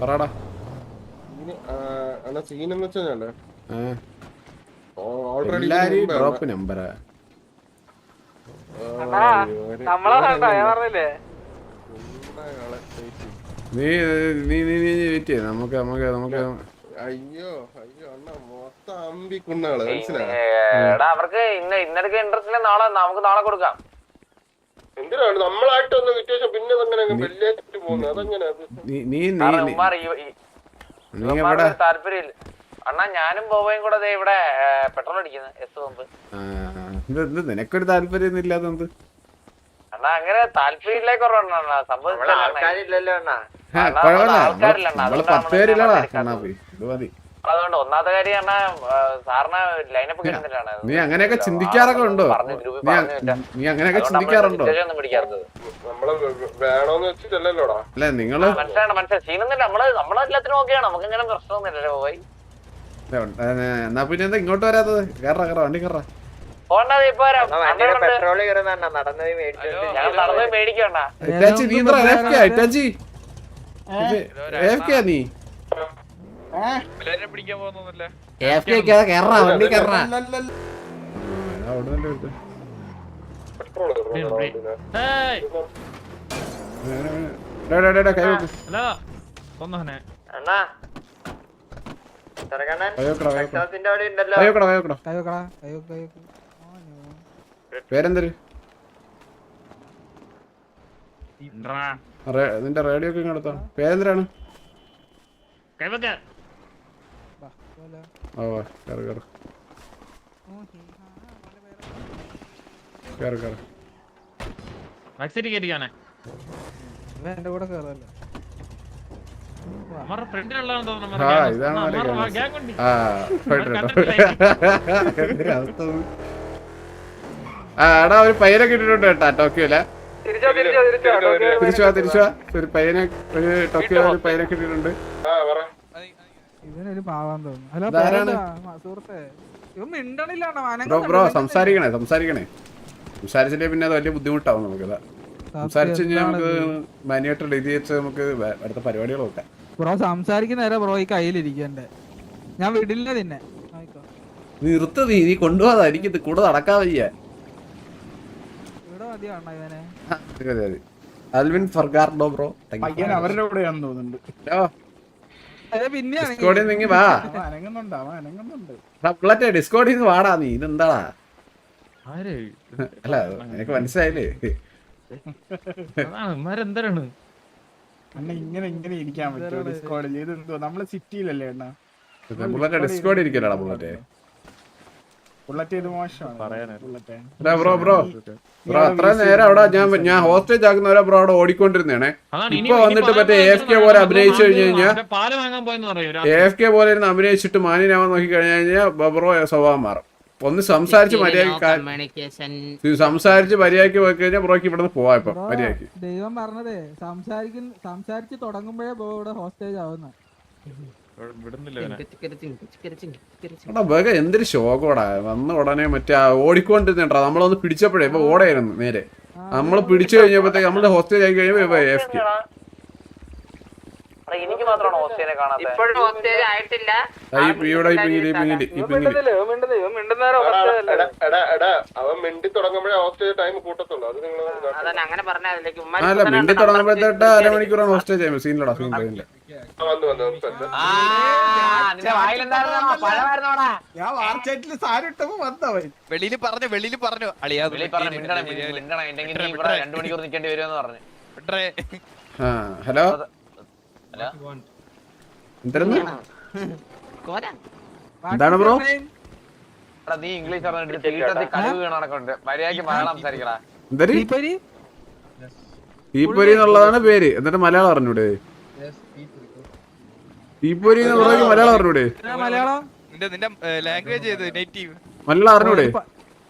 പറടാ. സീൻ എന്ന് വെച്ചാലേ ഏ? ഓൾറെഡി എല്ലാരും ഡ്രോപ്പ് നമ്പറാ നമ്മളെ കണ്ടോ ഞാൻ പറഞ്ഞില്ലേ? നീ നീ നീ നീ വെയിറ്റ് ചെയ്യ. നമുക്ക് നമുക്ക് നമുക്ക് അയ്യോ അയ്യോ അണ്ണാ മൊത്തം അമ്പിക്കുണ്ണാൾ മനസ്സിലായോ? എടാ അവർക്ക് ഇന്ന ഇന്നലെ ഇൻട്രസ്റ്റ് നാളെ നമുക്ക് നാളെ കൊടുക്കാം. എന്തിനാണ്? നമ്മളായിട്ടൊന്ന് വിറ്റേശം പിന്നെ അതങ്ങനെ അങ്ങ് വെള്ളിയായിട്ട് പോകുന്നത് അതെങ്ങനെ താല്പര്യമില്ല. അണ്ണാ ഞാനും ബോബയും കൂടെ ദേ ഇവിടെ പെട്രോൾ അടിക്കുന്നത് എസ് പമ്പ്. നിനക്കൊരു താല്പര്യം ഇല്ലാതെ എന്ത്? അണ്ണാ അങ്ങനെ താല്പര്യമില്ലേ കുറവാണ് സംഭവം ആൾക്കാരില്ലല്ലോ അണ്ണാ. ആൾക്കാരില്ല അണ്ണാ, പത്ത് പേരില്ലടാ. ഇത് മതി. അതുകൊണ്ട് ഒന്നാമത്തെ കാര്യം പറഞ്ഞാൽ സാറിന് ലൈനപ്പ് കിട്ടുന്നില്ലാണ് നീ അങ്ങനെയൊക്കെ ചിന്തിക്കാറൊക്കെ ഉണ്ടോ? നീ അങ്ങനെയൊക്കെ ചിന്തിക്കാറുണ്ടോ? അല്ല നിങ്ങൾ മനസ്സിലാണ് മനസ്സിലായി സീനൊന്നുമില്ല. നമ്മൾ നമ്മളെല്ലാത്തിനും ഓക്കെയാണ്. നമുക്ക് ഇങ്ങനെ പ്രശ്നമൊന്നുമില്ലല്ലോ പോയി. എന്നാ പിന്നെ എന്താ ഇങ്ങോട്ട് വരാത്തത്? കേറ കേറ വണ്ടി കേറ. പോണ്ടത് ഇപ്പൊ വരാം. അണ്ണാ, വണ്ടിയുടെ പെട്രോൾ കയറുന്ന അണ്ണാ നടന്നു പോയി മേടിച്ചോണ്ട് ഞങ്ങൾ നടന്നു മേടിക്കണ്ട ഇറ്റാച്ചി നീ? പേരെന്തര്? നിന്റെ റേഡിയോ ഒക്കെ ഇങ്ങെടുത്തോ പേരെന്തരാണ് പോലെ. ഓ എന്റെ കൂടെ എന്തൊരു അവസ്ഥ ഇത്? ആ എടാ ഒരു പയ്യനെ കിട്ടിട്ടുണ്ട് കേട്ടാ ടോക്കിയോല തിരിച്ചോ തിരിച്ചോ ഒരു പയ്യനെ ഒരു ടോക്കിയോ ഒരു ആ പറ. ഇവനൊരു പാവാൻ തോന്നുന്നു. ഹലോ ഇതാരാണ്? പേരെന്താ? സുഹൃത്തെ. ഇവൻ മിണ്ടണില്ലാണോ ബ്രോ ബ്രോ സംസാരിക്കണേ സംസാരിക്കണേ. സംസാരിച്ചില്ലേ പിന്നെ അത് വലിയ ബുദ്ധിമുട്ടാവും നമുക്ക് ഇതാ. സംസാരിച്ചു കഴിഞ്ഞാൽ നമുക്ക് മാനുവായിട്ട് എഴുതി വെച്ച് നമുക്ക് അടുത്ത പരിപാടികൾ നോക്കാം ബ്രോ സംസാരിക്കുന്ന നേരം ബ്രോ ഈ കയ്യിലിരിക്കണ്ടേ ഞാൻ വിടില്ല നിന്നെ. ആയിക്കോ. നിർത്ത് നീ നീ കൊണ്ടുപോകാതെ എനിക്ക് ഇത് കൂടെ നടക്കാൻ വയ്യ. അൽവിൻ ഫർഗാർഡോ ബ്രോ. പയ്യൻ അവരുടെ കൂടെയാണെന്ന് തോന്നുന്നുണ്ട്. ഡിസ്കോഡിൽ നിന്ന് വാ. അനങ്ങുന്നുണ്ട് ഡിസ്കോഡിൽ നിന്ന് വാടാ നീ ഇതെന്താടാ അല്ല എനിക്ക് മനസ്സിലായില്ലേ? അണ്ണ ഇങ്ങനെ ഇങ്ങനെ ഇരിക്കാൻ പറ്റുമോ ഡിസ്കോഡിൽ ഇത് എന്തോ നമ്മൾ സിറ്റിയിലല്ലേ അണ്ണ? ബുള്ളറ്റ് ഡിസ്കോഡിൽ ഇരിക്കലടാ ബുള്ളറ്റേ ബുള്ളറ്റ് ഇത് മോശമാണ് ബുള്ളറ്റ് എടാ ബ്രോ ബ്രോ. ബ്രോ അത്ര നേരം അവിടെ ഞാൻ ഞാൻ ഹോസ്റ്റേജ് ആക്കുന്നവരെ ബ്രോ അവിടെ ഓടിക്കൊണ്ടിരുന്നേണേ ഇപ്പൊ വന്നിട്ട് മറ്റേ എഫ് കെ പോലെ അഭിനയിച്ചു കഴിഞ്ഞു കഴിഞ്ഞാൽ പാൽ വാങ്ങാൻ പോയെന്ന് പറയൂ എഫ് കെ പോലെ ഇരുന്ന് അഭിനയിച്ചിട്ട് മാന്യനാവാൻ നോക്കി കഴിഞ്ഞു കഴിഞ്ഞാൽ ബ്രോ സ്വഭാവം മാറും. ഒന്ന് സംസാരിച്ച് മര്യാദയ്ക്ക് സംസാരിച്ച് മര്യാദയ്ക്ക് പോയി കഴിഞ്ഞാൽ ബ്രോക്ക് ഇവിടെ നിന്ന് പോവാ ഇപ്പൊ മര്യാദയ്ക്ക് ദൈവം പറഞ്ഞതേ സംസാരിക്കുന്ന സംസാരിച്ച് തുടങ്ങുമ്പോഴേ ബ്രോ ഇവിടെ ഹോസ്റ്റേജ് ആവുന്ന. എടാ ബേഗ എന്തൊരു ശോകോടാ. വന്ന ഉടനെ മറ്റേ ഓടിക്കൊണ്ടിരുന്നേണ്ടാ ഓടിക്കൊണ്ടിരുന്നേട്ടാ നമ്മളൊന്ന് പിടിച്ചപ്പോഴേ ഇപ്പൊ ഓടായിരുന്നു നേരെ. നമ്മൾ പിടിച്ചു കഴിഞ്ഞപ്പോഴത്തേക്ക് നമ്മൾ ഹോസ്റ്റേജ് ആയി കഴിയുമ്പോ എഫ് കെ എനിക്ക് മാത്രമാണ് ഓസ്ട്രേലിയ കാണാത്തത് ഇപ്പോഴും ആയിട്ടില്ല. അവൻ മിണ്ടി തുടങ്ങുമ്പോഴേ ടൈം കൂട്ടത്തുള്ളൂ. അത് നിങ്ങൾ അതന്നെ അങ്ങനെ അല്ല മിണ്ടി തുടങ്ങുമ്പോഴത്തേട്ട് അരമണിക്കൂറാണ് ഓസ്ട്രേലിയ സീനിലടാ സീൻ വന്നു വന്നു പഴമായിരുന്നോടാ ഞാൻ വാർച്ചേറ്റിൽ സാരി ഇട്ടപ്പോ വന്നവൻ വെളിയിൽ പറഞ്ഞു വെളിയിൽ പറഞ്ഞു. അളിയാ മിണ്ടണം മിണ്ടണം രണ്ടു മണിക്കൂർ നിൽക്കേണ്ടി വരുമെന്ന് പറഞ്ഞു. വിട്രേ. ഹലോ? എന്താണ് ബ്രോ? നീ ഇംഗ്ലീഷ് പറഞ്ഞിട്ട് തീട്ടത്തിൽ കഴിവ് വീണ കണക്കുണ്ട് മര്യാദയ്ക്ക് മലയാളം സംസാരിക്കടാ. തീപ്പൊരി എന്നുള്ളതാണ് പേര്. എന്നിട്ട് മലയാളം അറിഞ്ഞൂടെ? തീപ്പൊരി എന്ന് പറഞ്ഞ മലയാളം അറിഞ്ഞൂടെ? മലയാളം? നിന്റെ നിന്റെ ലാംഗ്വേജ് ഏത്? നേറ്റീവ് മലയാളം അറിഞ്ഞൂടെ?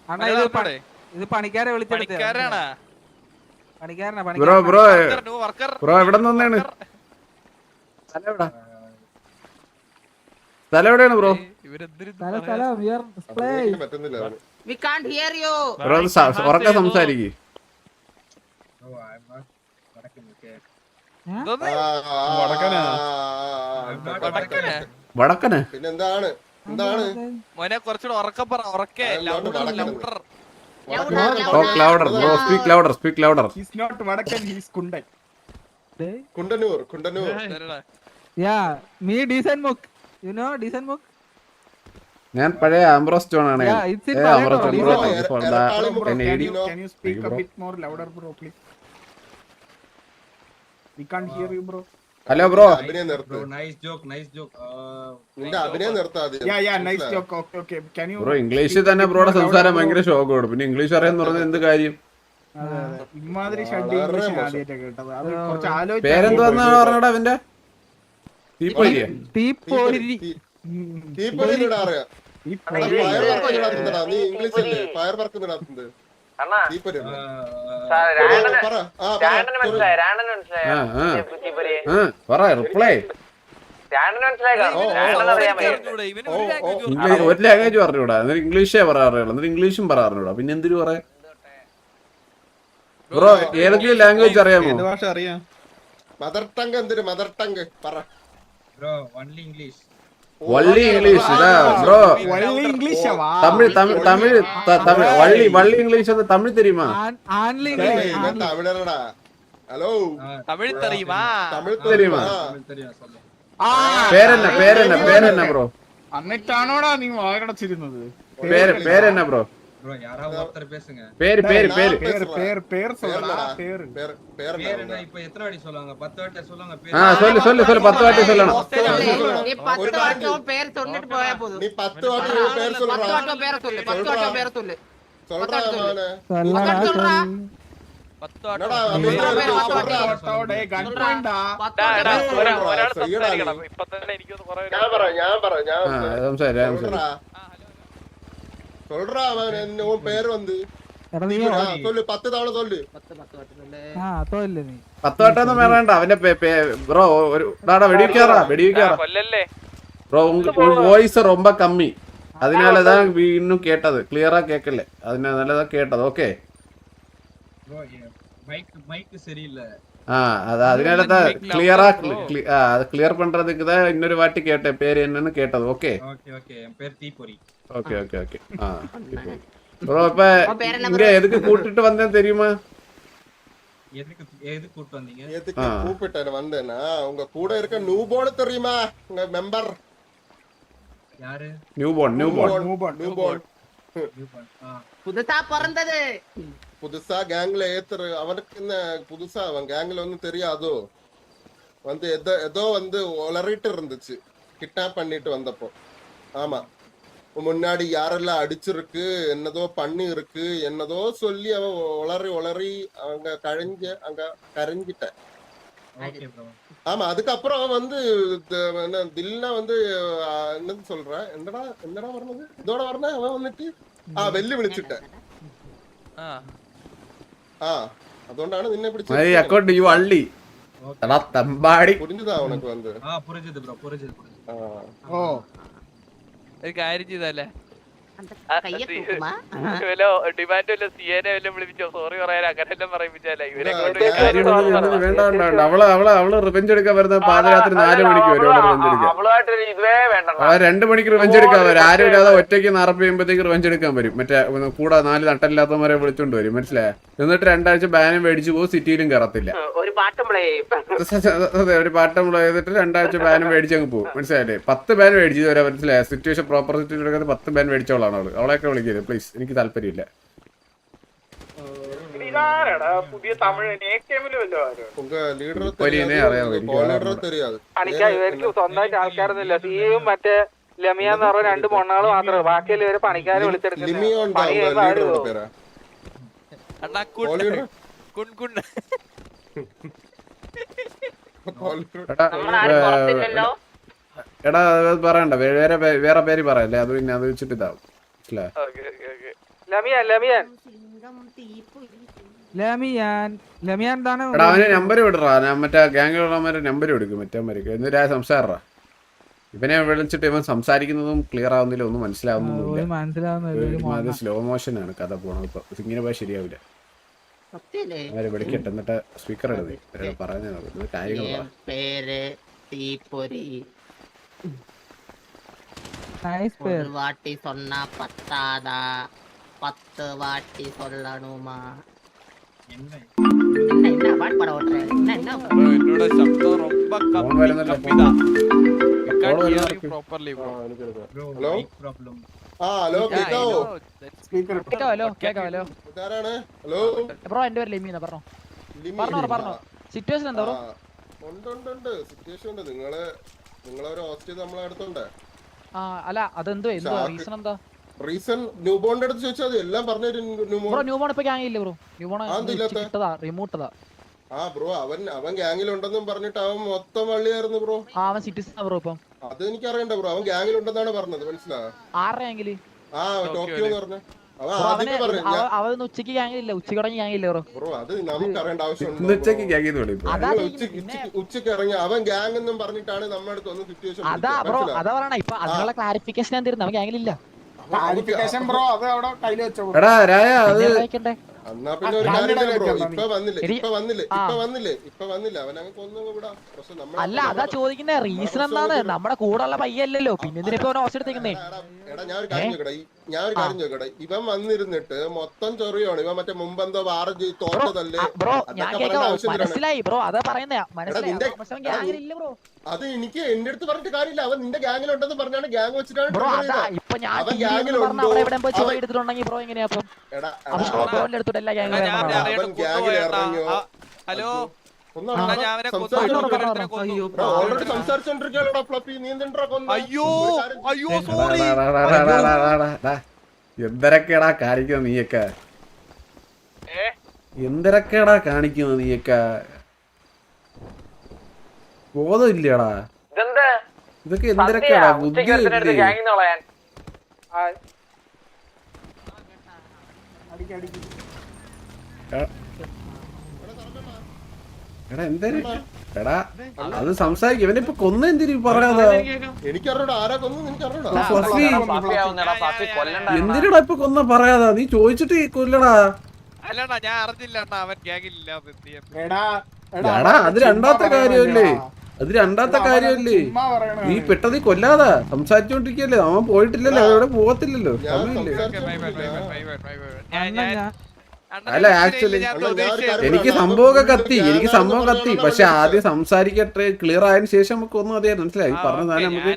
അണ്ണാ ഇത് പണിക്കാരെ വിളിച്ചെടുത്ത പണിക്കാരനാ? പണിക്കാരനാ ബ്രോ ബ്രോ വർക്കർ ബ്രോ എവിടെ നിന്നാണ്? സ്ഥലം എവിടാ സ്ഥലം എവിടെയാണ് ബ്രോ. ബ്രോ ഉറക്കെ സംസാരിക്ക്? വടക്കനാ? വടക്കനാ? വടക്കന്? പിന്നെന്താണ്? എന്താണ്? മോനെ കുറച്ചുകൂടെ ഉറക്കെ പറ ഉറക്കെ. Louder louder talk louder bro speak louder speak louder his not വടക്കൻ his കുണ്ടൻ. Kundannoor Kundannoor. Yeah me decent മുക്ക് യു നോ decent മുക്ക് ഞാൻ പഴയ ആംബ്രോസ് സ്റ്റോൺ ആണ് Yeah, it's in Ambrose Road. Stone Bro, for എര- the എരപ്പാളി bro, NAD. Can you, can you speak Thank you, a bit more louder, bro, please? We can't hear you, bro. Hello bro അഭിനയം നിർത്ത് nice joke nice joke നിന്റെ അഭിനയം നിർത്താതെ Yeah, yeah, nice joke. Okay, okay. Can you? Bro ഇംഗ്ലീഷിൽ തന്നെ ബ്രോയുടെ സംസാരം ഭയങ്കര ഷോക്കോട് പിന്നെ ഇംഗ്ലീഷ് അറിയാന്ന് പറഞ്ഞത് എന്ത് കാര്യം അതെ, അതെ. ഇമ്മാതിരി ഷഡ് വളരെ ഇംഗ്ലീഷ് മോശം. ആദ്യമായിട്ട് കേട്ടത് അത് കുറച്ച് ആലോചിച്ച് പേരെന്തുവന്നാണ് പറഞ്ഞടാ അവന്റെ തീപ്പോരി നീ ഇംഗ്ലീഷ് അല്ലേ? ഫയർ വർക്ക് പറ. റിപ്ലൈ ഒരു ലാംഗ്വേജ് പറഞ്ഞൂടാ എന്നിട്ട് ഇംഗ്ലീഷേ പറയാറുള്ളൂ എന്നിട്ട് ഇംഗ്ലീഷും പറയാറുണ്ടോ പിന്നെ എന്തിനു പറയാ ബ്രോ ഏതെങ്കിലും ലാംഗ്വേജ് അറിയാമോ? ഭാഷ അറിയാം? മദർ ടങ് എന്തിനു? Mother tongue. പറ. ബ്രോ ഓൺലി ഇംഗ്ലീഷ് വള്ളി ഇംഗ്ലീഷ് ഇതാ ബ്രോ വള്ളി ഇംഗ്ലീഷ് തമിഴ് തമിഴ് തമിഴ് ത- തമിഴ് വള്ളി വള്ളി ഇംഗ്ലീഷ് എന്ന് തമിഴ് தெரியுமா ആൺലി ഇവൻ തമിഴനടാ ഹലോ തമിഴ് തെറിയുമാ തമിഴ് தெரியுமா? தெரியுமா தெரியும் சொல்லு പേരെന്ന പേരെന്ന പേരെന്ന ബ്രോ എന്നിട്ടാണോടാ നീ വായടച്ചിരുന്നത് പേര് പേരെന്ന ബ്രോ ப்ரோ யாராவது ஒருத்தர் பேசுங்க പേര് പേര് പേര് പേര് പേര് പേര് சொல்லடா பேர்லடா. പേര് പേര് பேர் പേരെന്താ என்ன இப்ப எத்தனை வாட்டி சொல்லுவாங்க பத்து வாட்டி சொல்லுவாங்க ആ சொல்லு சொல்லு சொல்லு പത്ത് വാട്ടി சொல்லணும் நீ பத்து வாட்டம் பேர் சொல்லிட்டு போயா போதும் നീ പത്ത് വാട്ടി പേര് பத்து சொல்றா வாட்டம் பேரை சொல்லு பத்து வாட்டம் பேரை சொல்லு சொல்றா മോനെ மக்கள் சொல்றா പത്ത് എന്നടാ വട്ടം അഭിനയം சொல்றா பேர் നിർത്ത്, பத்து சொல்றா. வாட்டி ഓട്ടോടെ ഗൺ சொல்றா പോയിന്റാ பத்து ഡാ, வாட்டம் ഡാ, பேரை ഒരാ- சொல்லு. ഒരാൾ ചെയ്യടാ നീ. സംസാരിക്കണം ഇപ്പൊ തന്നെ എനിക്കൊന്ന് കുറെ ഞാൻ പറ ഞാൻ പറ சொல்றா சொல்றா அவன் என்ன உன் பேர் வந்து എടാ നീ ஆ, சொல்லு பத்து தவணை சொல்லு பத்து பத்து வாட்டி சொல்லு ആ തോല്ലേ നീ പത്ത് വട്ടൊന്നും വേണ്ട അവന്റെ ബ്രോ ഒരു ഡാടാ വെടിവെക്കാറാ വെടിവെക്കാറാ കൊല്ലല്ലേ ப்ரோ உங்க வாய்ஸ் ரொம்ப கம்மி அதனால தான் இன்னும் கேட்டது கிளியரா கேட்கல அதனால தான் கேட்டது ஓகே ப்ரோ மைக் மைக் சரியில்லை ஆ அது அதனால தான் கிளியரா அது பண்றதுக்கு தான் இன்னொரு வாட்டி கேட்டேன் பேர் என்னன்னு கேட்டது ஓகே ஓகே ஓகே என் பேர் தீபொரி ஓகே ஓகே ஓகே ஆ ப்ரோ இப்ப இங்க எதுக்கு கூட்டிட்டு வந்தேன் தெரியுமா எதுக்கு எதுக்கு கூட்டி வந்தீங்க எதுக்கு கூப்பிட்டு வந்தேனா உங்க கூட இருக்க நியூ போர்டு தெரியுமா உங்க யாரு new board new board new board new board புதுசா பிறந்தது புதுசா கேங்ல ஏத்துற அவனுக்கு என்ன புதுசா அவன் கேங்ல ஒன்றும் தெரியாதோ? வந்து எதோ ஏதோ வந்து உளறிட்டு இருந்துச்சு. கிட்னாப் பண்ணிட்டு வந்தப்போ. ஆமா. முன்னாடி யாரெல்லாம் அடிச்சிருக்கு என்னதோ பண்ணி இருக்கு என்னதோ சொல்லி அவன் உளறி உளறி அவங்க கழிஞ்ச அங்க கரைஞ்சிட்டேன் ஆமா அதுக்கப்புறம் வந்து என்ன தில்னா வந்து என்னன்னு சொல்றேன் என்னடா என்னடா வரணுது இதோட வரணும் அவன் வந்துட்டு ஆஹ் வெள்ளி விழிச்சுட்டேன் ആ ആ അതുകൊണ്ടാണ് നിന്നെ ഈ പിടിച്ചത് അക്കൗണ്ട് യു അള്ളി എടാ തമ്പാടി പുരിഞ്ഞതാ ഉനക്ക് വന്ന് ஆ புரிஞ்சுது ப்ரோ புரிஞ்சுது புரிஞ்சுது ആ. ഓ ഒരു കാര്യം ചെയ്തല്ലേ അവൾ അവൾ അവൾ റിവെഞ്ച് എടുക്കാൻ വരുന്ന പാദയാത്ര നാല് മണിക്ക് വരും റിവെഞ്ച് രണ്ടു മണിക്ക് റിവെഞ്ച് എടുക്കാൻ വരും. ആരും ഇല്ലാതെ ഒറ്റയ്ക്ക് നറപ്പ് ചെയ്യുമ്പോഴത്തേക്ക് റിവെഞ്ച് എടുക്കാൻ വരും. മറ്റേ കൂടെ നാല് നട്ടല്ലാത്തവരെ വിളിച്ചോണ്ട് വരും. മനസ്സിലായോ? എന്നിട്ട് രണ്ടാഴ്ച ബാനും മേടിച്ചു പോകും സിറ്റിയിലും കയറത്തില്ല ഒരു പാട്ടം പ്ലേ ചെയ്തിട്ട് രണ്ടാഴ്ച ബാനും മേടിച്ചങ്ങ് പോകും മനസ്സിലായില്ലേ? പത്ത് ബാൻ മേടിച്ചു വരാൻ മനസ്സിലായ? സിറ്റുവേഷൻ പ്രോപ്പർ സിറ്റുവേഷൻ പത്ത് ബാൻ മേടിച്ചോളാം. അവളാണ് അവൾ. അവളെയൊക്കെ വിളിക്കരുത് പ്ലീസ് എനിക്ക് താല്പര്യമില്ല. പുതിയ തമിഴ് ഇവർക്ക് മറ്റേ ലമിയ എന്ന് രണ്ട് മൊണ്ണകൾ മാത്രമേ ബാക്കിയെല്ലാം ഇവരെ പണിക്കാരെ വിളിച്ചെടുക്കുന്നത് എടാ പറയണ്ട. വേറെ വേറെ പേര് പറയല്ലേ? അത് പിന്നെ അത് വെച്ചിട്ട് ഇതാവും. അവന് നമ്പർ വിടറാ. മറ്റേ ഗാംഗുള്ളമാരെ നമ്പർ കൊടുക്കും മറ്റേമാർക്ക് എന്നിട്ട് സംസാരറാ. ഇവനെ വിളിച്ചിട്ട് ഇവൻ സംസാരിക്കുന്നതും ക്ലിയർ ആവുന്നില്ല ഒന്നും മനസ്സിലാവുന്നില്ല സ്ലോ മോഷനാണ് കഥ പോണത് ഇപ്പൊ. ഇങ്ങനെ പോയാൽ ശരിയാവില്ല. അവർ വിളിക്കട്ടെ എന്നിട്ട് സ്പീക്കർ എടുത്ത് പറഞ്ഞു കാര്യങ്ങൾ ஒரு வாட்டி சொன்னா பத்தாதா பத்து வாட்டி சொல்லணுமா என்ன என்ன என்ன பாட்டு பாட ஓட்டுற என்ன என்ன എന്നോട് ശബ്ദം ரொம்ப ഫോൺ വരുന്നല്ലോ കപ്പിതാ ഫോൺ വരുന്നല്ലോ പ്രോപ്പർലി ആ, എനിക്ക് എടുക്കാം. Bro Hello? മൈക്ക് പ്രോബ്ലം ആ ഹലോ കേക്കാവോ സ്പീക്കർ കേക്കാവല്ലോ കേക്കാവല്ലോ ഇതാരാണ് ഹലോ ബ്രോ എന്റെ പേര് ലിമീന പറഞ്ഞോ ലിമി പറഞ്ഞോ, പറഞ്ഞോ. സിറ്റുവേഷൻ എന്താ ബ്രോ ആ, ഉണ്ട് ഉണ്ട് ഉണ്ട് സിറ്റുവേഷൻ ഉണ്ട് നിങ്ങള് നിങ്ങളൊരു ഹോസ്റ്റൽ നമ്മളെ അടുത്തുണ്ട് ആ അല്ല അതെന്തോ എന്തോ റീസൺ എന്താ? റീസൺ ന്യൂ ബോണിന്റെ അടുത്ത് ചോദിച്ചാൽ എല്ലാം പറഞ്ഞു ന്യൂ ബ്രോ ന്യൂ ബോൺ ഇപ്പൊ ഗ്യാങ് ഇല്ല ബ്രോ? New born? ഇട്ടതാ റിമൂട്ട് ഇട്ടതാ. ആ ബ്രോ അവൻ അവൻ ഗ്യാങ്ങിലുണ്ടെന്നും പറഞ്ഞിട്ട് അവൻ മൊത്തം വള്ളിയായിരുന്നു ബ്രോ. ആ അവൻ സിറ്റിസൺ ബ്രോ ഇപ്പം. അത് എനിക്ക് അറിയണ്ട ബ്രോ. അവൻ ഗ്യാങ്ങിലുണ്ടെന്നാണ് പറഞ്ഞത്. മനസ്സിലായോ? ആരുടെ ഗ്യാങ്ങിൽ ആ ടോക്കിയോ എന്ന് പറഞ്ഞു അവന് ഉച്ചയ്ക്ക് ഗ്യാങ്ങില്ല ഉച്ചയ്ക്ക് തുടങ്ങി ഗ്യാങ്ങില്ല ബ്രോ. ബ്രോ അത് നമുക്ക് അറിയേണ്ട ആവശ്യമുണ്ട് എന്ന്. ഉച്ചയ്ക്ക് ഉച്ചയ്ക്ക് ഇറങ്ങി അവൻ ഗ്യാങ് എന്നും പറഞ്ഞിട്ടാണ് നമ്മുടെ അടുത്ത് ഒന്ന് സിറ്റുവേഷൻ അതാ ബ്രോ അതാ പറയണ ഇപ്പൊ അതിനുള്ള ക്ലാരിഫിക്കേഷൻ ഞാൻ തരുന്നു അവൻ ഗ്യാങ്ങിലില്ല ക്ലാരിഫിക്കേഷൻ ബ്രോ അത് അവിടെ കയ്യിൽ വെച്ചോ എടാ രായ അത് വെക്കണ്ടേ? എന്നാ പിന്നെ ഒരു കാര്യം ബ്രോ ഇപ്പൊ വന്നില്ലേ ഇപ്പൊ വന്നില്ലേ ഇപ്പൊ വന്നില്ലേ ഇപ്പൊ വന്നില്ല അവൻ അങ്ങ് കൊന്നു വിടാം. പക്ഷെ നമ്മൾ അല്ല അതാ ചോദിക്കുന്ന റീസൺ എന്താണ്? നമ്മുടെ കൂടെ ഉള്ള പയ്യല്ലല്ലോ പിന്നെ ഇതിനിപ്പോ അവൻ ഹോസ്റ്റ് എടുത്തേക്കുന്നേ എടാ ഞാൻ ഒരു കാര്യം ചോദിക്കട്ടെ ഈ- ഞാൻ ഒരു കാര്യം ചോദിക്കട്ടെ ഇവൻ വന്നിരുന്നിട്ട് മൊത്തം ചൊറിയാണ് ഇവൻ മറ്റേ മുമ്പെന്തോ വാറ് തോറ്റതല്ലേ? ബ്രോ ഞാൻ കേൾക്കാം മനസ്സിലായി ബ്രോ അതാ പറയുന്നേ. മനസ്സിലായി ബ്രോ. അത് എനിക്ക് എന്റെ അടുത്ത് പറഞ്ഞിട്ട് കാര്യമില്ല. അവൻ നിന്റെ ഗ്യാങ്ങിലുണ്ടെന്ന് പറഞ്ഞാണ് ഗ്യാങ് വെച്ചിട്ടാണ് അവൻ ഗ്യാങ്ങിലുണ്ടോ? അവൻ- ഗ്യാങ്ങിൽ ഇറങ്ങിയോ? ഹലോ? ഫ്ലപ്പി. നീ അയ്യോ അയ്യോ സോറി എന്തരക്കേടാ കാണിക്കുന്നത് നീയൊക്കെ? എന്തരക്കേടാ എന്തൊരക്കേടാ കാണിക്കുന്നത് നീയൊക്കെ? ബോധമില്ലടാ. ഇതൊക്കെ എന്തിനൊക്കെയാടാ? ബുദ്ധി എടാ. എന്തേലും എടാ അത് സംസാരിക്കും. ഇവനിപ്പൊ കൊന്ന എന്തിനു പറയാതാ എന്തിനടാ ഇപ്പൊ കൊന്ന പറയാതാ? നീ ചോദിച്ചിട്ട് കൊല്ലടാ. അല്ലടാ ഞാൻ അറിഞ്ഞില്ല അത് രണ്ടാമത്തെ കാര്യമല്ലേ? അത് രണ്ടാമത്തെ കാര്യമല്ലേ? നീ പെട്ടെന്ന് നീ കൊല്ലാതാ. സംസാരിച്ചോണ്ടിരിക്കല്ലേ? അവൻ പോയിട്ടില്ലല്ലോ അവിടെ പോകത്തില്ലല്ലോ. സമയമില്ലേ? അല്ല, കാര്യം എനിക്ക്. സംഭവമൊക്കെ കത്തി എനിക്ക് സംഭവം കത്തി. പക്ഷെ ആദ്യം സംസാരിക്കട്ടെ ക്ലിയർ ആയതിനു ശേഷം നമുക്ക് ഒന്നും അതെ മനസ്സിലായി. പറഞ്ഞ സാധനം നമുക്ക്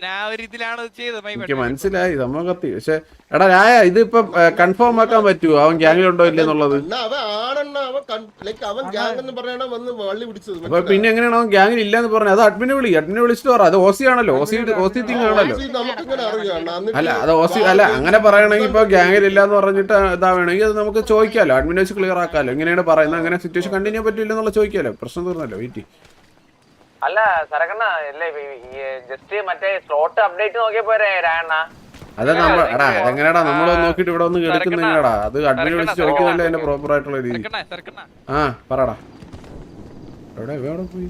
ഇത് എനിക്ക് മനസ്സിലായി സംഭവം കത്തി. പക്ഷെ എടാ രായ ഇതിപ്പോ കൺഫേം ആക്കാൻ പറ്റുമോ അവൻ ഗ്യാങ്ങിലുണ്ടോ ഇല്ലെന്നുള്ളത് അണ്ണാ, അവൻ ആണെണ്ണ അവൻ ലൈക്ക് അവൻ ഗ്യാങ് എന്ന് പറയണ വന്ന് വള്ളി പിടിച്ചത് അപ്പൊ പിന്നെ എങ്ങനെയാണ് അവൻ ഗ്യാങ്ങിൽ ഇല്ലെന്ന് പറഞ്ഞത്? അത് അഡ്മിനെ വിളി അഡ്മിനെ വിളിച്ചിട്ട് പറ. അത് ഓസി ആണല്ലോ. ഓസി ഓസി തിങ് ആണല്ലോ. അറിയാം അല്ല അത് ഓസി അല്ല അങ്ങനെ പറയണമെങ്കിൽ ഇപ്പൊ ഗ്യാങ്ങിൽ ഇല്ലാന്ന് പറഞ്ഞിട്ട് ഇതാ ഇതാവണമെങ്കിൽ അത് നമുക്ക് ചോദിക്കാലോ. അഡ്മിനെ വെച്ച് ക്ലിയർ ആക്കാലോ. എങ്ങനെയാണ് പറയുന്നത്? അങ്ങനെ സിറ്റുവേഷൻ കണ്ടിന്യൂ പറ്റില്ല എന്നുള്ള ചോദിക്കാലോ. പ്രശ്നം തീർന്നല്ലോ. വെയിറ്റ് അല്ല സരക്കണ്ണ അല്ലേ ജസ്റ്റ് മറ്റേ സ്ലോട്ട് അപ്ഡേറ്റ് നോക്കിയ പോരെ രായണ്ണ? അത് നമ്മൾ എടാ നമ്മൾ നോക്കിട്ട് ഇവിടെ ഒന്ന് എടുക്കുന്നെടാ അത് അഡ്മിനെ വിളിച്ച് ചോദിക്കുന്നല്ലേ അതിന്റെ പ്രോപ്പർ ആയിട്ടുള്ള രീതി ആ പറടാ. എവിടെ എവിടെ പോയി?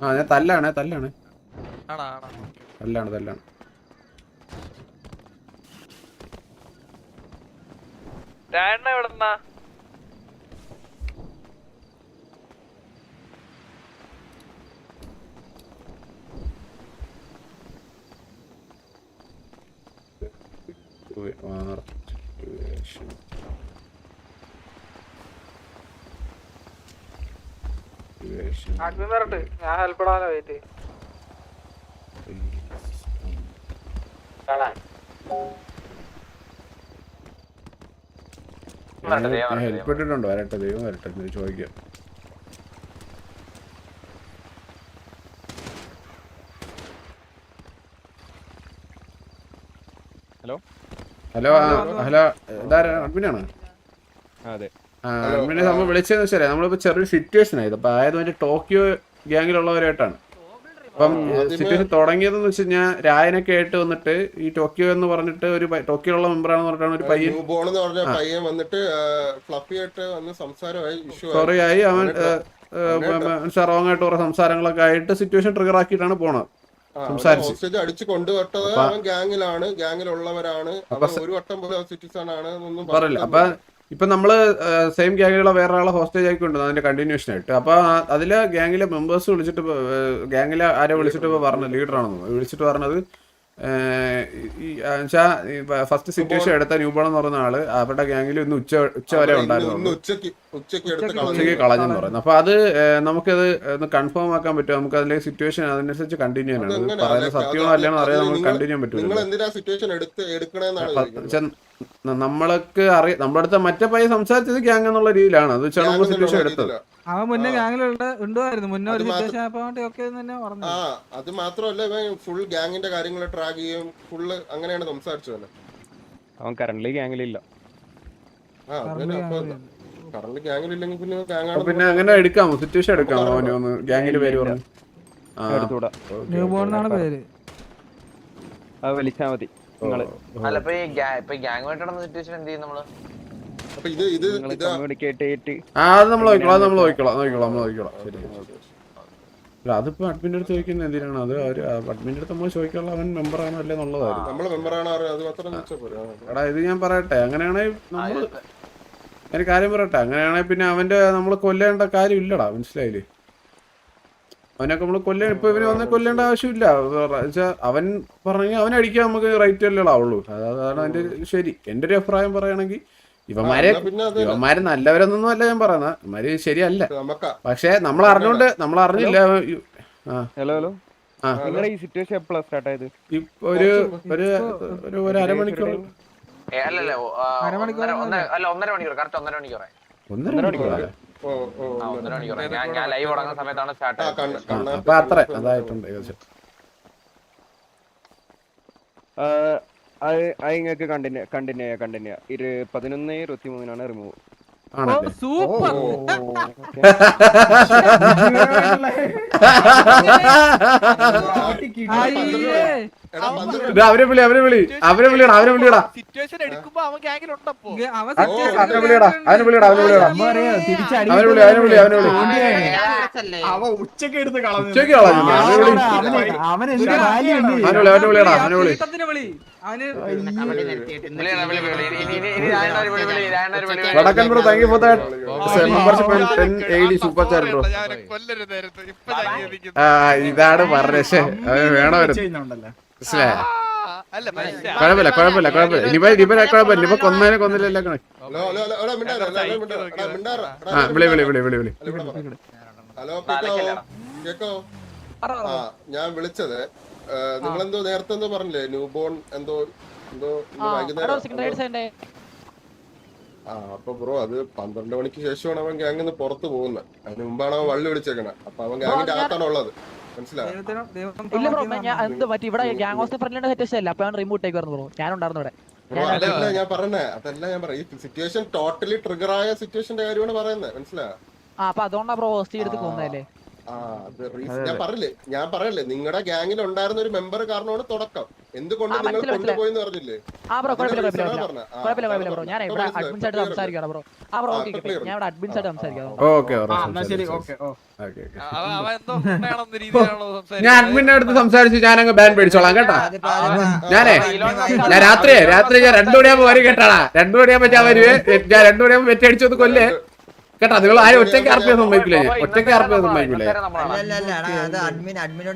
ആ ഞാൻ തല്ലാണ് തല്ലാണ്. തല്ലാണ് തല്ലാണ്. രായണ്ണ പറഞ്ഞിട്ട് ഞാൻ ഹെൽപ്പ് ഇടാനോ വെയിറ്റ് ഹെൽപ്പ് ഇട്ടിട്ടുണ്ടോ വരട്ടെ ദൈവം വരട്ടെ എന്ന് ചോദിക്കാം. ഹലോ? ഹലോ ഹലോ ഇതാരാ? അഡ്മിനാണ്? അതെ. ആ സംഭവം നമ്മൾ വിളിച്ചതെന്ന് വെച്ചാൽ നമ്മളിപ്പോ ചെറിയൊരു സിറ്റുവേഷൻ ആയത് അപ്പൊ ആയത് മറ്റേ ടോക്കിയോ ഗ്യാങ്ങിലുള്ളവരായിട്ടാണ്. അപ്പം സിറ്റുവേഷൻ തുടങ്ങിയതെന്ന് വെച്ച് കഴിഞ്ഞാൽ രായനൊക്കെ ആയിട്ട് വന്നിട്ട് ഈ ടോക്കിയോ എന്ന് പറഞ്ഞിട്ട് ഒരു ടോക്കിയോ ടോക്കിയോ മെമ്പറാണെന്ന് പറഞ്ഞിട്ടാണ് ഒരു പയ്യൻ എന്ന് പറഞ്ഞ പയ്യൻ വന്നിട്ട് ഫ്ലഫി ആയിട്ട് വന്ന് സംസാരമായി സോറി ആയി. അവൻ റോങ് ആയിട്ട് കുറെ സംസാരങ്ങളൊക്കെ ആയിട്ട് സിറ്റുവേഷൻ ട്രിഗർ ആക്കിയിട്ടാണ് പോണത്. സംസാരിച്ചു. അടിച്ചു കൊണ്ടുവട്ടത് അവൻ ഒരു വട്ടം പോലും സിറ്റിസൺ ആണ് എന്നൊന്നും പറയില്ല. അപ്പൊ ഇപ്പം നമ്മൾ സെയിം ഗ്യാങ്ങിലുള്ള വേറെ ഹോസ്റ്റേജ് ആയിക്കൊണ്ട് അതിന്റെ കണ്ടിന്യൂഷൻ ആയിട്ട്. അപ്പോൾ അതിലെ ഗ്യാങ്ങിലെ മെമ്പേഴ്സ് വിളിച്ചിട്ട് ഗ്യാങ്ങിലെ ആരെ വിളിച്ചിട്ട് പറഞ്ഞത്? ലീഡറാണെന്ന് വിളിച്ചിട്ട് പറഞ്ഞത് ഫസ്റ്റ് സിറ്റുവേഷൻ എടുത്ത ന്യൂബോൺ എന്ന് പറയുന്ന ആൾ അവരുടെ ഗ്യാങ്ങിൽ ഇന്ന് ഉച്ച ഉച്ച വരെ ഉണ്ടായിരുന്നു. ഇന്ന് ഉച്ചയ്ക്ക് ഉച്ചയ്ക്ക് എടുത്ത് ഉച്ചയ്ക്ക് കളഞ്ഞെന്ന് പറയുന്നത് അപ്പൊ അത് നമുക്കത് ഒന്ന് കൺഫേം ആക്കാൻ പറ്റും നമുക്ക് അതിലെ സിറ്റുവേഷൻ അതിനനുസരിച്ച് കണ്ടിന്യൂ ചെയ്യാനാണ് പറയുന്നത് സത്യമാണോ അത് അല്ലയാണോ അറിയാൻ നമുക്ക് കണ്ടിന്യൂ പറ്റും നിങ്ങൾ എന്തിനാ സിറ്റുവേഷൻ എടുത്ത് എടുക്കണേന്നാണ് നമ്മൾക്ക് അറിയാം നമ്മുടെ അടുത്ത മറ്റേ പയ്യെ സംസാരിച്ചത് ഗ്യാങ് എന്നുള്ള രീതിയിലാണ്. അത് വെച്ചാണ് നമ്മൾ സിറ്റുവേഷൻ എടുത്തത്. അവൻ മുന്നേ ആ. ഗാങ്ങിലുള്ള ഉണ്ടായിരുന്നു മുന്നേ ഒരു സിറ്റുവേഷൻ ഒക്കെ തന്നെ പറഞ്ഞു ആ അത് മാത്രമല്ല ഇവൻ ഫുൾ ഗാങ്ങിന്റെ കാര്യങ്ങൾ ട്രാക്ക് ചെയ്യും ഫുള്ള് അങ്ങനെയാണ് സംസാരിച്ചത്. അവൻ കറന്റ് ഗാങ്ങിലില്ല ആ കറണ്ട് ഗ്യാങ്ങിലില്ലെങ്കിൽ പിന്നെ ഗ്യാങ് പിന്നെ അങ്ങനെ എടുക്കാമോ സിറ്റുവേഷൻ എടുക്കാമോ അവനെ ഒന്ന് ഗ്യാങ്ങിന്റെ പേര് പറഞ്ഞു. New born. എന്നാണ് പേര്. അത് വലിച്ചാ മതി. അല്ല ഇപ്പൊ ഈ ഗ്യാങ് ആയിട്ട് സിറ്റുവേഷൻ എന്ത് ചെയ്യും നമ്മൾ? അത് നമ്മൾ നോക്കിക്കോളാം അത് നമ്മൾ നോക്കിക്കോളാം നോക്കിക്കോളാം നമ്മൾ നോക്കിക്കോളാം ശരി അല്ല അതിപ്പോ അഡ്മിന്റെ അടുത്ത് ചോദിക്കുന്നത് എന്തിനാണ്? അത് അവർ അഡ്മിന്റെ അടുത്ത് നമ്മൾ ചോദിക്കാനുള്ള അവൻ മെമ്പർ ആണോ അല്ലേ എന്നുള്ളതായിരുന്നു. എടാ ഇത് ഞാൻ പറയട്ടെ അങ്ങനെയാണെങ്കിൽ നമ്മൾ ഒരു കാര്യം പറയട്ടെ അങ്ങനെയാണെങ്കിൽ പിന്നെ അവന്റെ നമ്മൾ കൊല്ലേണ്ട കാര്യം ഇല്ലടാ മനസ്സിലായില്ലേ? അവനൊക്കെ നമ്മൾ കൊല്ല ഇപ്പൊ ഇവന് വന്ന് കൊല്ലേണ്ട ആവശ്യമില്ല. അവൻ പറഞ്ഞെങ്കിൽ അവനടിക്കാൻ നമുക്ക് റൈറ്റ് അല്ലേ ഉള്ളൂ. അത് അതാണ് അതിന്റെ ശരി. എന്റെ ഒരു അഭിപ്രായം പറയുകയാണെങ്കിൽ ഇവന്മാരെ ഇവന്മാര് നല്ലവരൊന്നും അല്ല ഞാൻ പറയുന്ന. ഇവന്മാര് ശരിയല്ല. പക്ഷെ നമ്മൾ അറിഞ്ഞോണ്ട് നമ്മൾ അറിഞ്ഞില്ല ഹലോ ഹലോ. നിങ്ങളുടെ ഈ സിറ്റുവേഷൻ എപ്പോഴാണ് സ്റ്റാർട്ട് ആയത്? ഒരു ഒരു ഒരു ഒരു അരമണിക്കൂർ. അല്ലല്ല അല്ല. ഒന്നര മണിക്കൂർ. കറക്റ്റ് ഒന്നര മണിക്കൂർ. ഒന്നര ഒന്നര മണിക്കൂർ. ഞാൻ ഞാൻ ലൈവ് തുടങ്ങുന്ന സമയത്താണ് സ്റ്റാർട്ട് ആയത്. അപ്പൊ അത്ര അതായിട്ടുണ്ട് അത് അത് നിങ്ങൾക്ക് കണ്ടിന്യൂ കണ്ടിന്യൂ ചെയ്യാം കണ്ടിന്യൂ ഇരു പതിനൊന്ന് ഇരുപത്തി മൂന്നിനാണ് റിമൂവ് സൂപ്പർ. ഇത് അവരെ വിളി അവരെ വിളി അവരെ വിളിയടാ അവരെ വിളിയടാ സിറ്റുവേഷൻ എടുക്കുമ്പോ അവൻ ഗ്യാങ്ങിലുണ്ടപ്പോ അവനെ വിളിയടാ അവനെ വിളിയടാ അവനെ വിളിയടാ അവനെ വിളി അവനെ വിളി അവനെ വിളി അവ ഉച്ചയ്ക്ക് എടുത്ത് കളഞ്ഞു ഉച്ചയ്ക്ക് കളഞ്ഞു അവനെ വിളി അവനെ വിളി അവനെ വിളിയടാ അവനെ വിളി. Vadakkan bro thank you for that membership ten eighty super chat bro ഇതാണ് പറഞ്ഞേ വേണമല്ലോ മനസ്സിലായോ കുഴപ്പമില്ല കുഴപ്പമില്ല കുഴപ്പമില്ല ഇനിയിപ്പോ ഇനിയിപ്പോ കുഴപ്പമില്ല ഇനിയിപ്പോ കൊന്നതിനെ കൊന്നില്ലല്ലോ ആ വിളി വിളി വിളി വിളി വിളി. ഹലോ കേക്കോ കേക്കോ ആ ഞാൻ വിളിച്ചത് നിങ്ങളെന്തോ നേരത്തെ എന്തോ പറഞ്ഞില്ലേ ന്യൂ ബോൺ എന്തോ എന്തോ വൈകുന്നേരം ആ അപ്പൊ ബ്രോ അത് പന്ത്രണ്ട് മണിക്ക് ശേഷമാണ് അവൻ ഗ്യാങ്ങിൽ നിന്ന് പുറത്ത് പോകുന്നത് അതിന് മുമ്പാണ് അവൻ വള്ളി വിളിച്ചേക്കണേ അപ്പൊ അവൻ ഗ്യാങ്ങിന്റെ അകത്താണ് ഉള്ളത് ഇല്ല ബ്രോ ഞാൻ എന്ത് മറ്റേ ഇവിടെ ഗ്യാങ് അല്ല അപ്പൊ ഞാൻ റിമൂട്ട് ആയി ഇവിടെ. അതല്ല ഞാൻ പറഞ്ഞേ അതല്ല ഞാൻ പറയാം ഈ സിറ്റുവേഷൻ ടോട്ടലി ട്രിഗർ ആയ സിറ്റുവേഷന്റെ കാര്യമാണ് പറയുന്നത്. മനസ്സിലായോ? ആ അപ്പൊ അതുകൊണ്ടാ ബ്രോ ഹോസ്റ്റ് എടുത്ത് പോകുന്നതല്ലേ ഞാൻ പറഞ്ഞില്ലേ ഞാൻ പറയല്ലേ നിങ്ങളുടെ ഗ്യാങ്ങിൽ ഉണ്ടായിരുന്ന ഒരു മെമ്പർ കാരണമാണ് തുടക്കം. എന്തുകൊണ്ട് നിങ്ങൾ കൊണ്ടുപോയി എന്ന് പറഞ്ഞില്ലേ? ആ ബ്രോ കുഴപ്പമില്ല അതിന്റെ കുഴപ്പമില്ല reason ആ കുഴപ്പമില്ല കുഴപ്പമില്ല ബ്രോ. ഞാൻ. ഇവിടെ? ബ്രോ. ആ ബ്രോ ഓക്കേ. ഞാൻ ഇവിടെ സംസാരിക്കാം ഓക്കെ ആ എന്നാ ശരി ഓക്കേ ഓ. ഓക്കെ എന്തോ ഉണ്ടാണെന്ന രീതിയിലാണോ ഞാൻ അടുത്ത് സംസാരിച്ച് ഞാനങ്ങ് ബാൻ പേടിച്ചോളാം കേട്ടാ. ഞാനേ ഞാൻ രാത്രിയെ രാത്രി ഞാൻ രണ്ടു മണിയാകുമ്പോ വരും കേട്ടാടാ രണ്ടു മണിയാകുമ്പോ ഞാൻ വരുവേ ഞാൻ രണ്ടു മണിയാകുമ്പോ വെറ്റടിച്ചു കൊല്ലേ. കേട്ടാ നിങ്ങൾ ആരും ഒറ്റയ്ക്ക് സമ്മതിക്കില്ല ഒറ്റയ്ക്ക് ആർപ്പിയാൻ സമ്മതിക്കില്ല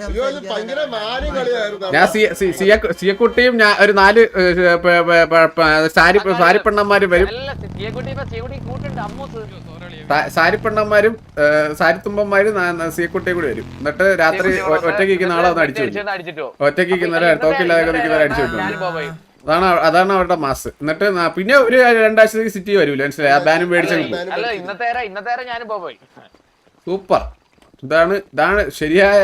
ഇത് ഭയങ്കര മാരി കളിയായിരുന്നു. ഞാൻ സിയക്കുട്ടിയും ഞാൻ ഒരു നാല് പ- പ- പ- പ- സാരി സാരിപ്പെണ്ണന്മാരും വരും. സാരിപ്പെണ്ണന്മാരും സാരിത്തുമ്പന്മാരും സിയക്കുട്ടിയും കൂടി വരും. എന്നിട്ട് രാത്രി ഒറ്റയ്ക്ക് ഇരിക്കുന്ന ആളെ ഒന്ന് അടിച്ചു ഒറ്റയ്ക്ക് ഇരിക്കുന്നവരെ ടോക്കില്ലാതെ നിൽക്കുന്നവരെ അടിച്ചു വിട്ടു അതാണ് അതാണ് അവരുടെ മാസ് എന്നിട്ട് പിന്നെ ഒരു രണ്ടാഴ്ചത്തേക്ക് സിറ്റി വരൂല? മനസ്സിലായി? ആ ബാനും മേടിച്ചു സൂപ്പർ. ഇതാണ് ഇതാണ് ശരിയായ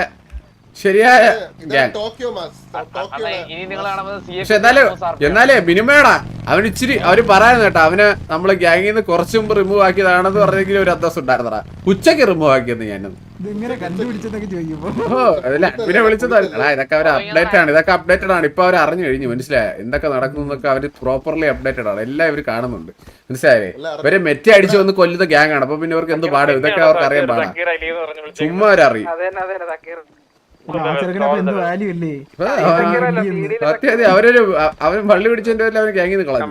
ശരിയായ ഗ്യാങ് ടോക്കിയോ മാസ് ടോക്കിയോ അന്ന് ഇനി നിങ്ങൾ കാണുന്നത് പക്ഷെ എന്നാലേ എന്നാലേ മിനിമേടാ അവൻ ഇച്ചിരി അവർ പറയാന്ന് കേട്ടോ അവന് നമ്മൾ ഗ്യാങ്ങിൽ നിന്ന് കുറച്ചു മുമ്പ് റിമൂവ് ആക്കിയതാണെന്ന് പറഞ്ഞെങ്കിൽ ഒരു അന്തസ് ഉണ്ടായിരുന്നടാ. ഉച്ചയ്ക്ക് റിമൂവ് ആക്കിയെന്ന് ഞാൻ ഇതിങ്ങനെ കണ്ടുപിടിച്ചതൊക്കെ ചോദിക്കുമ്പോ. ഓ അതല്ല പിന്നെ വിളിച്ചത് എടാ ഇതൊക്കെ അവർ അപ്ഡേറ്റ് ആണ് ഇതൊക്കെ അപ്ഡേറ്റഡ് ആണ്. ഇപ്പൊ അവർ അറിഞ്ഞു കഴിഞ്ഞു മനസ്സിലായ? എന്തൊക്കെ നടക്കുന്നു എന്നൊക്കെ അവർ പ്രോപ്പർലി അപ്ഡേറ്റഡ് ആണ്. എല്ലാം ഇവർ കാണുന്നുണ്ട്. മനസ്സിലായേ ഇവരെ മെറ്റി അടിച്ചു വന്ന് കൊല്ലുന്ന ഗ്യാങ് ആണ് അപ്പൊ പിന്നെ ഇവർക്ക് എന്ത് പാടും? ഇതൊക്കെ അവർക്ക് അറിയാൻ പാടാ. ചുമ്മാ അവരറിയും സത്യം അവരൊരു അവൻ പള്ളി പിടിച്ചതിന്റെ പേരിൽ അവൻ ഗ്യാങ്ങിൽ കളഞ്ഞു.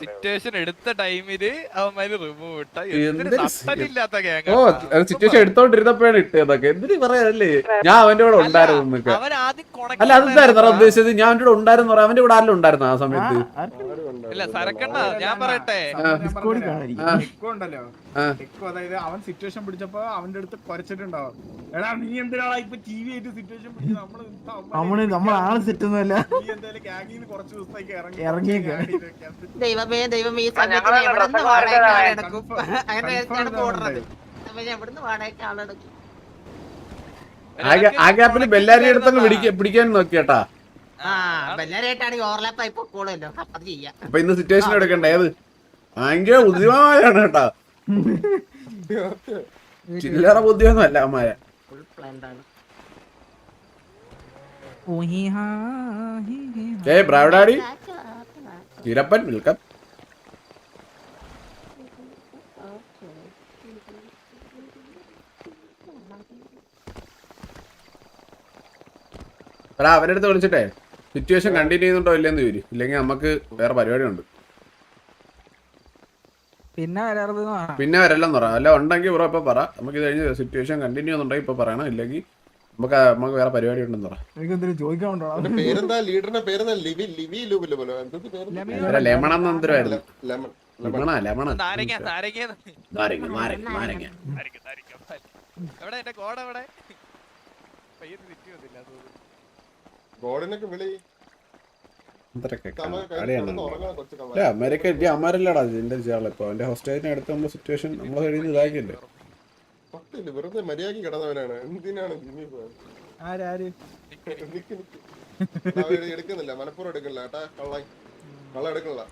സിറ്റുവേഷൻ എടുത്ത ടൈമിൽ അവന്മാര് റിമൂവ് ഇട്ട. ഓ സിറ്റുവേഷൻ എടുത്തോണ്ടിരുന്നപ്പോഴാണ് ഇട്ടതൊക്കെ എന്തിനു പറയാനല്ലേ ഞാൻ അവന്റെ കൂടെ ഉണ്ടായിരുന്നു എന്നൊക്കെ അവൻ ആദ്യം അല്ല അതെന്തായിരുന്നു? ഉദ്ദേശിച്ചത് ഞാൻ അവന്റെ കൂടെ ഉണ്ടായിരുന്നു അവന്റെ കൂടെ ആരും ഉണ്ടായിരുന്നു ആ സമയത്ത് ഇല്ല സരക്കണ്ണ ഞാൻ പറയട്ടെ? ഡിസ്കോഡിൽ ആ. എക്കോ ഉണ്ടല്ലോ. എക്കോ അതായത് അവൻ സിറ്റുവേഷൻ പിടിച്ചപ്പോ അവന്റെ അടുത്ത് കുറച്ചിട്ടുണ്ടാവും എടാ നീ എന്തിനാളാ ഇപ്പൊ ടി വി ആയിട്ട് സിറ്റുവേഷൻ പിടിച്ച് നമ്മൾ ഇപ്പൊ അവന്മാരെ നമ്മൾ നമ്മൾ സെറ്റൊന്നുമല്ല. നീ എന്തായാലും കുറച്ച് ദിവസത്തേക്ക് ഇറങ്ങി ഇറങ്ങി ദൈവമേ ദൈവമേ ഈ സമയത്ത് എവിടെ നിന്ന്. ആളെടുക്കും അങ്ങനെ ആളെടുക്കും. ആ ഗ്യാ- ആ ഗ്യാപ്പിൽ ബെല്ലാരി പിടിക്കാൻ പിടിക്കാൻ നോക്കിയേട്ടാ. അപ്പൊ ഇന്ന് സിറ്റുവേഷൻ എടുക്കണ്ടേ? ഏത്? ഭയങ്കര ബുദ്ധിമാനാണ് കേട്ടാ. ചില്ലറ ബുദ്ധിയൊന്നും അല്ല അമ്മായ ഫുൾ പ്ലാൻഡ് ആണ്. ഏ ബ്രാവഡാടി ചിരപ്പൻ വിൽക്കം. എടാ അവരുടെ അടുത്ത് വിളിച്ചിട്ടേ. സിറ്റുവേഷൻ കണ്ടിന്യൂ ചെയ്യുന്നുണ്ടോ ഇല്ലെന്ന് വരും ഇല്ലെങ്കിൽ നമുക്ക് വേറെ പരിപാടിയുണ്ട്. പിന്നെ പിന്നെ വരല്ലെന്ന് പറ. അല്ല ഉണ്ടെങ്കിൽ ബ്രോ ഇപ്പൊ പറ. നമുക്ക് ഇത് കഴിഞ്ഞ് സിറ്റുവേഷൻ കണ്ടിന്യൂ ചെയ്യുന്നുണ്ടെങ്കിൽ ഇപ്പൊ പറയണം. ഇല്ലെങ്കിൽ നമുക്ക് നമുക്ക് വേറെ പരിപാടി ഉണ്ടെന്ന് പറ. എനിക്ക് എന്തെങ്കിലും ചോദിക്കാൻ ഉണ്ടോ? അവന്റെ പേരെന്താ? ലീഡറിന്റെ പേരെന്താ? ലിവി ലിവി ലൂബിൽ പോലെ. എന്തൊക്കെ പേര് ലെമൺ. എന്ന് എന്തരായിരുന്നു ലെമൺ. ലെമണാ ലെമണ. നാരങ്ങ നാരങ്ങ. നാരങ്ങ. എവിടെ? എന്റെ കോട എവിടെ പയ്യെ തെറ്റി വന്നില്ല തോന്നുന്നു ഗോഡിനൊക്കെ വിളി. അമേരിക്ക ഇന്ത്യ അമ്മാരല്ലടാ ഇതിന്റെ ചെയ്യാളെ ഇപ്പൊ അവന്റെ ഹോസ്റ്റേജിനെ അടുത്ത് നമ്മൾ സിറ്റുവേഷൻ നമ്മളെ സൈഡിൽ നിന്ന് ഇതാക്കിയല്ലേ? വെറുതെ മര്യാദയ്ക്ക് കിടന്നവനാണ്. എന്തിനാണ് ജിമ്മി. എടുക്കുന്നില്ല. മലപ്പുറം എടുക്കണില്ല ഏട്ടാ കള്ള കള്ള എടുക്കണില്ല.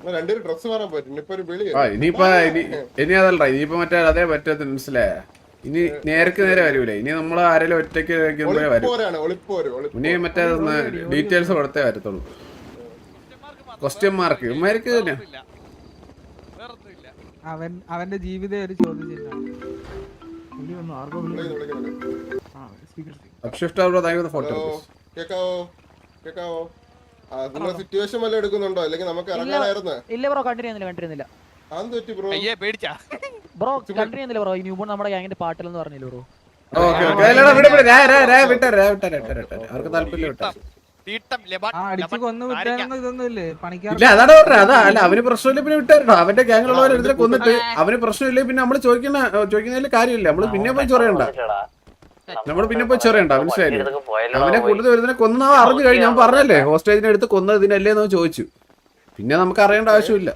എന്നാ രണ്ടുപേരും ഡ്രസ് മാറാൻ പറ്റും ഇനിയിപ്പോ ഒരു വിളി ആ ഇനിയിപ്പോ ഇനി ഇനി അതല്ല ഇനിയിപ്പോ മറ്റേ അതേ പറ്റത്തില്ല മനസ്സിലായ? ഇനി നേരക്ക് നേരെ വരൂലേ. ഇനി നമ്മൾ ആരെങ്കിലും ഒറ്റയ്ക്ക് വെക്കുമ്പോഴേ വരും. ഇനി മറ്റേ ഡീറ്റെയിൽസ് കൊടുത്തേ വരത്തുള്ളൂ. ക്വസ്റ്റ്യൻ മാർക്ക് ഇവന്മാർക്ക് തന്നെ. ഇല്ല വേറൊന്നുമില്ല. അവൻ അവന്റെ ജീവിതം ഒരു സിറ്റുവേഷൻ വല്ല എടുക്കുന്നുണ്ടോ? അല്ലെങ്കിൽ നമുക്ക് ഇറങ്ങാനായിരുന്നു? ഇല്ല ബ്രോ കണ്ടിരുന്നില്ല കണ്ടിരുന്നില്ല. അതെന്ത് പറ്റി ബ്രോ? അയ്യേ പേടിച്ചാ. ബ്രോ കണ്ടിന്യൂ ചെയ്യുന്നില്ല ബ്രോ ഈ ന്യൂബോൺ നമ്മുടെ ഗ്യാങ്ങിന്റെ പാട്ടിലെന്ന് പറഞ്ഞില്ല ബ്രോ അവർക്ക് അതാണ് അതാ അല്ല അവന് പ്രശ്നമില്ല പിന്നെ വിട്ടായിരുന്നോ അവന്റെ ഗ്യാങ്ങിലുള്ളവർ ഇതിനെ കൊന്നിട്ട് അവന് പ്രശ്നമില്ല പിന്നെ നമ്മൾ ചോദിക്കുന്ന ചോദിക്കുന്നതിൽ കാര്യമില്ല. നമ്മൾ പിന്നെ പോയി ചൊറയണ്ട. നമ്മൾ പിന്നെ പോയി ചൊറയണ്ട മനസ്സിലായില്ലേ? അവനെ കൂടുതൽ വരുന്നതിനെ കൊന്നാ അറിഞ്ഞു കഴിഞ്ഞു. ഞാൻ പറഞ്ഞല്ലേ ഹോസ്റ്റേജിനെ എടുത്ത് കൊന്നത് ഇതിനല്ലേ എന്ന് ചോദിച്ചു. പിന്നെ നമുക്ക് അറിയേണ്ട ആവശ്യമില്ല.